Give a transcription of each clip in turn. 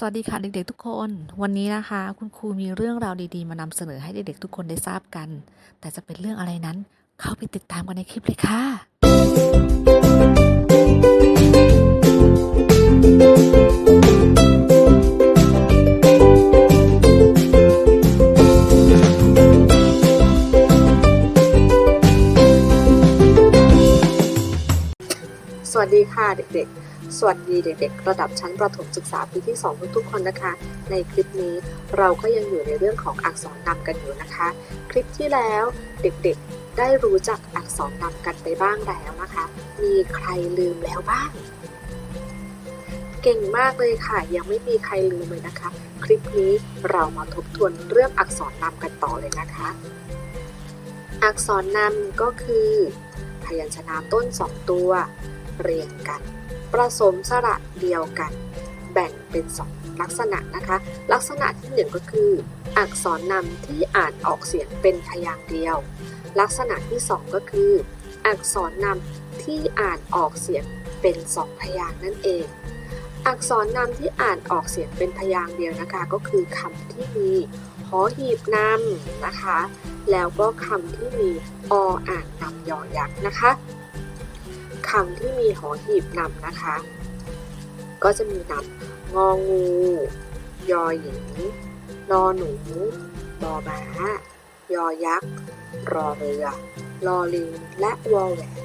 สวัสดีค่ะเด็กๆทุกคน วันนี้นะคะ คุณครูมีเรื่องราวดีๆ มานำเสนอให้เด็กๆทุกคนได้ทราบกัน แต่จะเป็นเรื่องอะไรนั้น เข้าไปติดตามกันในคลิปเลยค่ะ สวัสดีค่ะเด็กๆ สวัสดีเด็กๆ ระดับชั้นประถมศึกษาปีที่ 2 ทุกๆคนนะคะ ในคลิปนี้เราก็ยังอยู่ในเรื่องของอักษรนำกันอยู่นะคะ คลิปที่แล้วเด็กๆ ได้รู้จักอักษรนำกันไปบ้างแล้วนะคะ มีใครลืมแล้วบ้าง เก่งมากเลยค่ะ ยังไม่มีใครลืมเลยนะคะ คลิปนี้เรามาทบทวนเรื่องอักษรนำกันต่อเลยนะคะ อักษรนำก็คือ พยัญชนะต้นสองตัว เรียงกัน ผสมสระเดียวกัน แบ่งเป็นสองลักษณะนะคะ ลักษณะที่หนึ่งก็คือ อักษรนำที่อ่านออกเสียงเป็นพยางค์เดียว ลักษณะที่สองก็คือ อักษรนำที่อ่านออกเสียงเป็นสองพยางค์นั่นเอง อักษรนำที่อ่านออกเสียงเป็นพยางค์เดียวนะคะ ก็คือคำที่มีหอหีบนำนะคะ แล้วก็คำที่มีออ่างนำยอยักษ์นะคะ คำที่มีหอหีบนำนะคะ ก็จะมีนำงองู ยอหญิงนอหนูบอม้ายอยักษ์ รอเรือ รอลิง และวอแหวน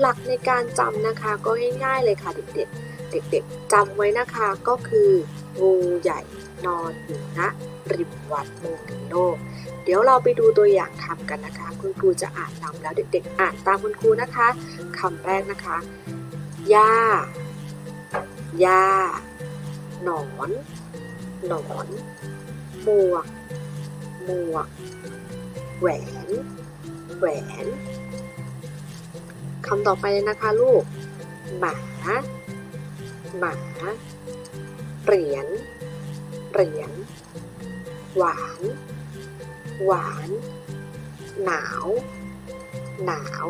หลักในการจำนะคะก็ง่ายๆเลยค่ะเด็กๆ เด็กๆจำไว้นะคะก็คืองูใหญ่นอนอยู่ณริมวัดโมงิโลกเดี๋ยวเราไปดูตัวอย่างคำกันนะคะ คุณครูจะอ่านนำแล้วเด็กๆ อ่านตามคุณครูนะคะคำแรกนะคะหญ้าหญ้าหนอน หนอนหมวก หมวก แหวน แหวนคำต่อไปเลยนะคะลูก หมา หมา เหรียญ เหรียญ หวาน หวาน หนาว หนาว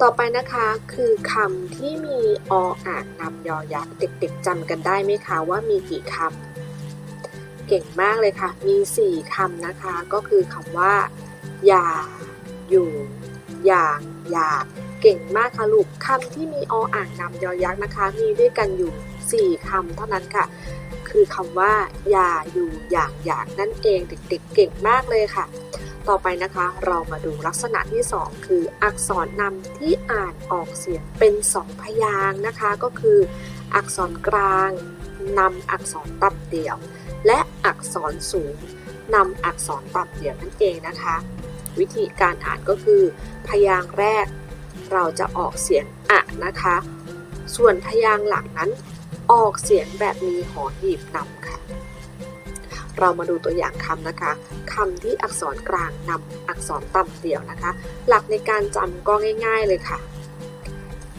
ต่อไปนะคะคือคำที่มีออ่างนำยอยักษ์เด็กๆจำกันได้ไหมคะว่ามีกี่คำ เก่งมากเลยค่ะ มี 4คำนะคะ ก็คือคำว่า อย่า อยู่ อย่าง อยาก เก่งมากค่ะลูกคำที่มีออ่างนำยอยักษ์นะคะ มีด้วยกันอยู่ 4คำเท่านั้นค่ะ คือคำว่า อย่าอยู่อย่างอยากนั่นเองเด็กๆเก่งมากเลยค่ะ ต่อไปนะคะเรามาดูลักษณะที่ 2 คืออักษรนำที่อ่านออกเสียงเป็น 2 พยางนะคะ ก็คือ อักษรกลางนำอักษรตัดเดี่ยว และอักษรสูงนำอักษรตัดเดี่ยวนั่นเองนะคะ วิธีการอ่านก็คือ พยางค์แรก เราจะออกเสียงอะนะคะ ส่วนพยางหลังนั้น ออกเสียงแบบมีหอหีบนำค่ะ เรามาดูตัวอย่างคำนะคะคำที่อักษรกลางนำอักษรต่ำเดี่ยวนะคะ หลักในการจำก็ง่าย ๆเลยค่ะ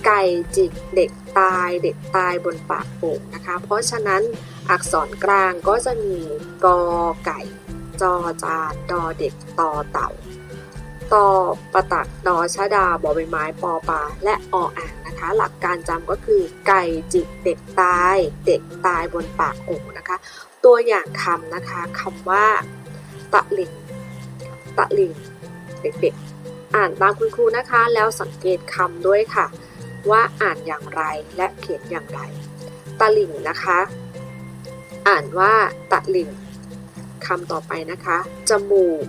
ไก่จิกเด็กตายเด็กตายบนปากโป่งนะคะ เพราะฉะนั้นอักษรกลางก็จะมีกอไก่จอจานดอเด็กตอเต่า ตอประตักดอชะดาบอใบไม้ปอปลาและออ่างนะคะ หลักการจำก็คือ ไก่จิกเด็กตาย เด็กตายบนปากโอ่งนะคะ ตัวอย่างคำนะคะคำว่า ตะลิงตะลิงเด็กๆ อ่านตามคุณครูนะคะ แล้วสังเกตคำด้วยค่ะ ว่าอ่านอย่างไรและเขียนอย่างไร ตะลิงนะคะ อ่านว่าตะลิงคำต่อไปนะคะ จมูก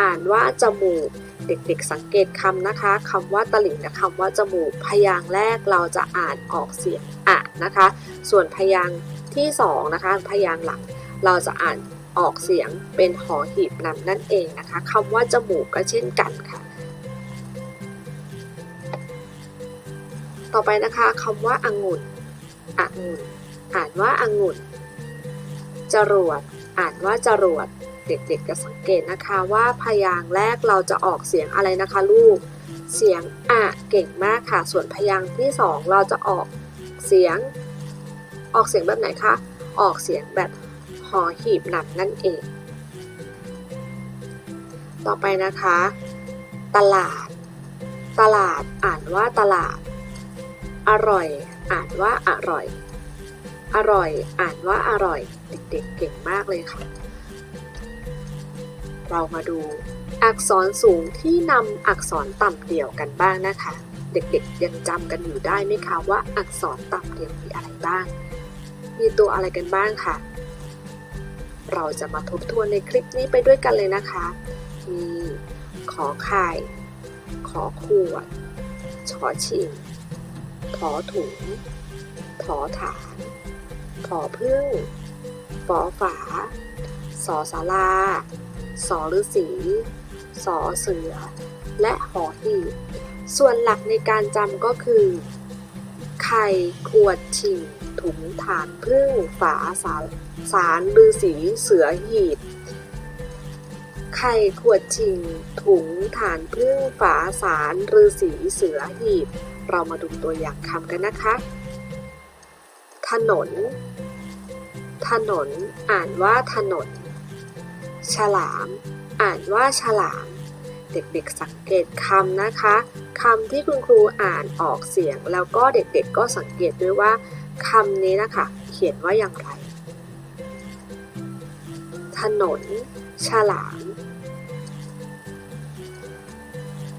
อ่านว่าจมูก เด็กๆสังเกตคำนะคะคำว่าตลิ่งและคำว่าจมูก พยางค์แรกเราจะอ่านออกเสียงอะนะคะ ส่วนพยางค์ที่สองนะคะพยางค์หลังเราจะอ่านออกเสียงเป็นหอหีบนำนั่นเองนะคะคำว่าจมูกก็เช่นกันค่ะ ต่อไปนะคะคำว่าองุ่นองุ่นอ่านว่าองุ่นจรวด อ่านว่าจรวด เด็กๆจะสังเกตนะคะว่าพยางค์แรกเราจะออกเสียงอะไรนะคะลูก เสียงอะเก่งมากค่ะ ส่วนพยางค์ที่สองเราจะออกเสียง ออกเสียงแบบไหนคะ ออกเสียงแบบหอหีบหนำนั่นเอง ต่อไปนะคะ ตลาด ตลาดอ่านว่าตลาด อร่อย อ่านว่าอร่อย อร่อย อ่านว่าอร่อย เด็กๆเก่งมากเลยค่ะ เรามาดู อักษรสูงที่นำอักษรต่ำเดี่ยวกันบ้างนะคะ เด็กๆยังจำกันอยู่ได้ไหมคะว่าอักษรต่ำเดี่ยวมีอะไรบ้าง มีตัวอะไรกันบ้างค่ะ เราจะมาทบทวนในคลิปนี้ไปด้วยกันเลยนะคะ มีขอไข่ขอขวดชอชิงถอถุงถอฐานผอพึ่งฝอฝาสอสารา สอฤาษีสอเสือ และหอหีบส่วนหลักในการจำก็คือ ไข่ขวดชิงถุงฐานพึ่งฝาสารสารฤาษีเสือหีบไข่ขวดชิง ถุงฐานพึ่งฝาสารฤาษีเสือหีบ เรามาดูตัวอย่างคำกันนะคะ ถนน ถนนอ่านว่าถนน ฉลาม อ่านว่าฉลาม เด็กๆสังเกตคำนะคะคำที่คุณครูอ่านออกเสียง แล้วก็เด็กๆก็สังเกตด้วยว่าคำนี้นะคะ เขียนว่าอย่างไร ถนน ฉลาม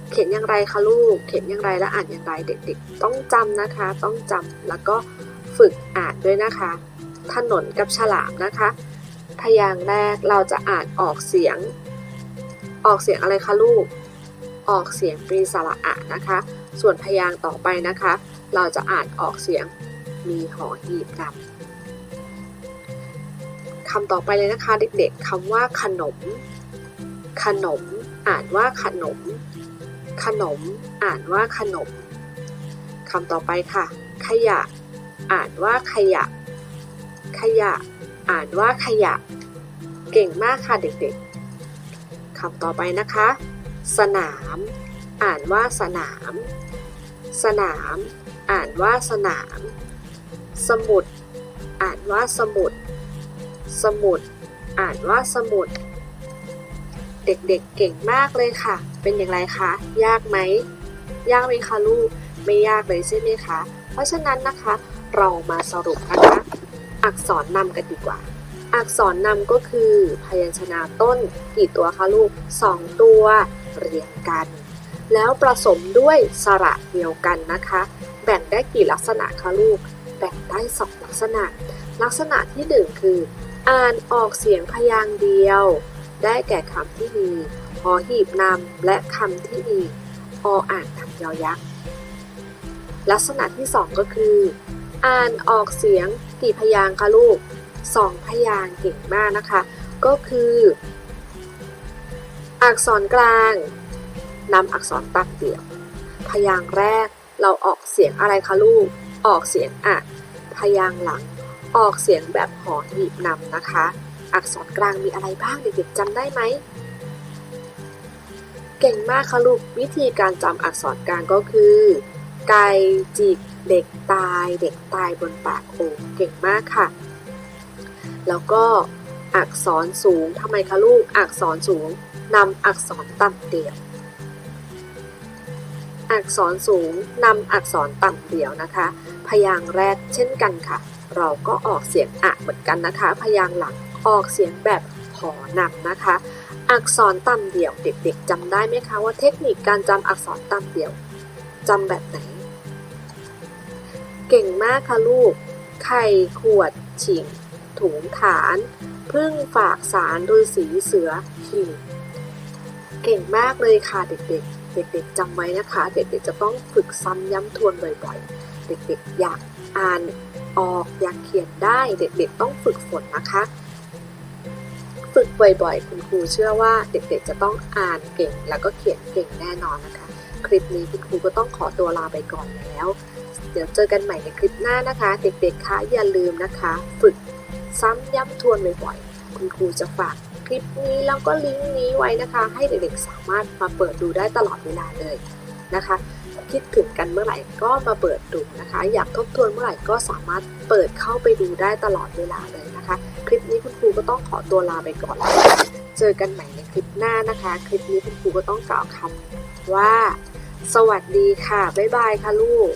เขียนอย่างไรคะลูก เขียนอย่างไรและอ่านอย่างไรเด็กๆ ต้องจำนะคะ ต้องจำแล้วก็ฝึกอ่านด้วยนะคะ ถนนกับฉลามนะคะ พยางค์แรกเราจะอ่านออกเสียง ออกเสียงอะไรคะลูก ออกเสียงปรีสระอะนะคะ ส่วนพยางค์ต่อไปนะคะ เราจะอ่านออกเสียงมีหอหีบนำคำต่อไปเลยนะคะเด็กๆคำว่าขนม ขนม อ่านว่าขนม ขนม อ่านว่าขนมคำต่อไปค่ะ ขยะ อ่านว่าขยะ ขยะ อ่านว่าขยะ เก่งมากค่ะเด็กๆคำต่อไปนะคะ สนาม อ่านว่าสนาม สนาม อ่านว่าสนาม สมุด อ่านว่าสมุด สมุด อ่านว่าสมุด เด็กๆเก่งมากเลยค่ะ เป็นอย่างไรคะ ยากไหม ยากไหมคะลูก ไม่ยากเลยใช่ไหมคะ เพราะฉะนั้นนะคะ เรามาสรุปนะคะ อักษรนำกันดีกว่า อักษรนำก็คือพยัญชนะต้นกี่ตัวคะลูก 2 ตัวเรียงกัน แล้วผสมด้วยสระเดียวกันนะคะ แบ่งได้กี่ลักษณะคะลูก แบ่งได้สองลักษณะ ลักษณะที่หนึ่งคือ อ่านออกเสียงพยางค์เดียว ได้แก่คำที่มีหอหีบนำและคำที่มีออ่านนำยอยักษ์ลักษณะที่สองก็คือ อ่านออกเสียง กี่พยางค์คะลูกสองพยางค์เก่งมากนะคะ ก็คือ อักษรกลางนำอักษรตัดเดี่ยว พยางค์แรกเราออกเสียงอะไรคะลูก ออกเสียงอะพยางค์หลัง ออกเสียงแบบหอหีบนำนะคะ อักษรกลางมีอะไรบ้างเด็กๆจำได้ไหมเก่งมากค่ะลูกวิธีการจำอักษรกลางก็คือ ไก่จิก เด็กตายเด็กตายบนปากโอ่งเก่งมากค่ะ แล้วก็อักษรสูงทำไมคะลูกอักษรสูงนำอักษรต่ำเดี่ยว อักษรสูงนำอักษรต่ำเดี่ยวนะคะ พยางค์แรกเช่นกันค่ะ เราก็ออกเสียงอะเหมือนกันนะคะ พยางค์หลังออกเสียงแบบหอนำนะคะ อักษรต่ำเดี่ยวเด็กๆจำได้ไหมคะว่าเทคนิคการจำอักษรต่ำเดี่ยวจำแบบไหน เก่งมากค่ะลูก ไข่ขวด ฉิง ถุงฐาน พึ่งฝากสารฤาษีเสือหิ่งเก่งมากเลยค่ะเด็กๆ เด็กๆจำไว้นะคะ เด็กๆจะต้องฝึกซ้ำย้ำทวนบ่อยๆ เด็กๆอยากอ่านออกอยากเขียนได้เด็กๆต้องฝึกฝนนะคะ ฝึกบ่อยๆ คุณครูเชื่อว่าเด็กๆจะต้องอ่านเก่งแล้วก็เขียนเก่งแน่นอนนะคะ คลิปนี้คุณครูก็ต้องขอตัวลาไปก่อนแล้ว เดี๋ยวเจอกันใหม่ในคลิปหน้านะคะ เด็กๆคะอย่าลืมนะคะ ฝึกซ้ำย้ำทวนบ่อยๆ คุณครูจะฝากคลิปนี้แล้วก็ลิงก์นี้ไว้นะคะ ให้เด็กๆสามารถมาเปิดดูได้ตลอดเวลาเลยนะคะ คิดถึงกันเมื่อไหร่ก็มาเปิดดูนะคะ อยากทบทวนเมื่อไหร่ก็สามารถเปิดเข้าไปดูได้ตลอดเวลาเลยนะคะ คลิปนี้คุณครูก็ต้องขอตัวลาไปก่อนแล้วเจอกันใหม่ในคลิปหน้านะคะ คลิปนี้คุณครูก็ต้องกล่าวคำว่า สวัสดีค่ะ บ๊ายบายค่ะลูก